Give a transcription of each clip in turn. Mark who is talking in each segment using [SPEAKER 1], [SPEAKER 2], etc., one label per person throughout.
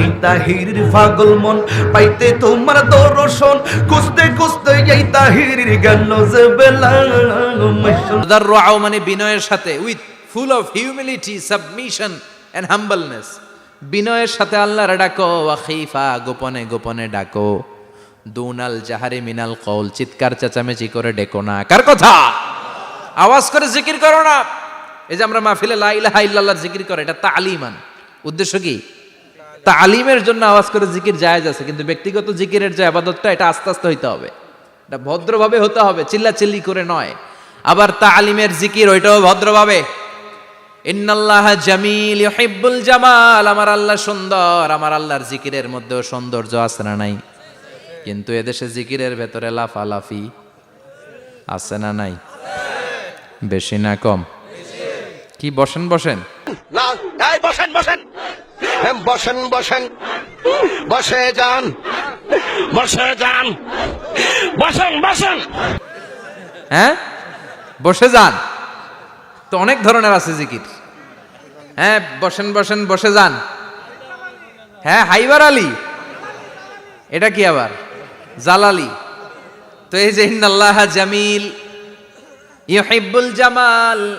[SPEAKER 1] এই তাহির পাগল মন, পাইতে তোমার দর্শন। খুঁজতে খুঁজতে এই তাহির গেল যে বেলা
[SPEAKER 2] মানে বিনয়ের সাথে, with full of humility, submission and humbleness. বিনয়ের সাথে আল্লাহর ডাকো ওয়াখিফা গোপনে গোপনে ডাকো। দুনাল জাহারি মিনাল কৌল চিৎকার চেঁচামেচি করে ডেকো না। কার কথা? আওয়াজ করে জিকির করো না। এই যে আমরা মাহফিলে লা ইলাহা ইল্লাল্লাহর জিকির করে, এটা তালিমান। উদ্দেশ্য কি? তা আলিমের জন্য আওয়াজ করে জিকির জায়েজ আছে, কিন্তু ব্যক্তিগত জিকিরের যে আবাদতটা, এটা আস্তে আস্তে হইতে হবে। এটা ভদ্রভাবে হতে হবে চিল্লা চিল্লি করে নয়। আবার তা আলিমের জিকির, ওইটাও ভদ্রভাবে। ইন্নাল্লাহ জামিল ইউহিব্বুল জামাল, আমার আল্লাহ সুন্দর, আমার আল্লাহর জিকিরের মধ্যেও সৌন্দর্য আছে না নাই? কিন্তু এদেশে জিকিরের ভেতরে লাফালাফি আছে না নাই? বেশি না কম? কি, বসেন বসেন।
[SPEAKER 3] এই বসেন বসেন। হ্যাঁ, বসেন বসেন। বসে যান। বসে যান। বসেন বসেন।
[SPEAKER 2] হ্যাঁ? বসে যান। তো অনেক ধরনের আছে জিকির। হ্যাঁ বসেন বসেন বসে যান। হ্যাঁ হাইবার আলী। এটা কি আবার? জালালি। তো এই যে ইন্নাল্লাহ জামিল ইউহিব্বুল জামাল।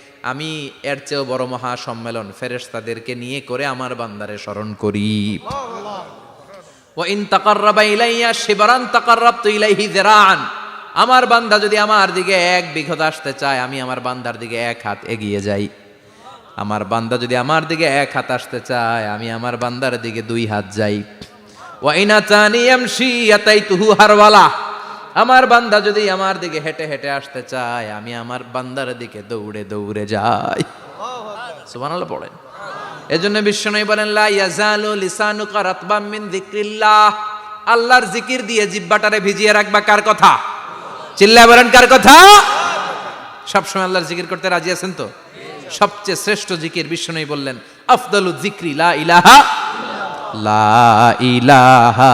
[SPEAKER 2] আমি এর চেয়েও বড় মহা সম্মেলন ফেরেশতাদেরকে নিয়ে করে আমার বান্দারে স্মরণ করি। আমার বান্দা যদি আমার দিকে এক বিঘত আসতে চায়, আমি আমার বান্দার দিকে এক হাত এগিয়ে যাই। আমার বান্দা যদি আমার দিকে এক হাত আসতে চায়, আমি আমার বান্দার দিকে দুই হাত যাই। ওয়াইনা চানি এমসি তুহু হারওয়ালা। আমার বান্দা যদি আমার দিকে হেঁটে হেঁটে আসতে চায়, আমি আমার বান্দার দিকে দৌড়ে দৌড়ে যাই। সুবহানাল্লাহ পড়েন। এজন্য বিশ্বনবী বলেন, লা ইয়াজালু লিসানুকা মিন আল্লাহর জিকির দিয়ে জিব্বাটারে ভিজিয়ে রাখবা কার কথা? চিল্লায় বলেন, কার কথা? সবসময় আল্লাহর জিকির করতে রাজি আছেন তো? সবচেয়ে শ্রেষ্ঠ জিকির বিশ্ব বিষ্ণুই বললেন, আফদালু জিক্রি লা ইলাহা লা ইলাহা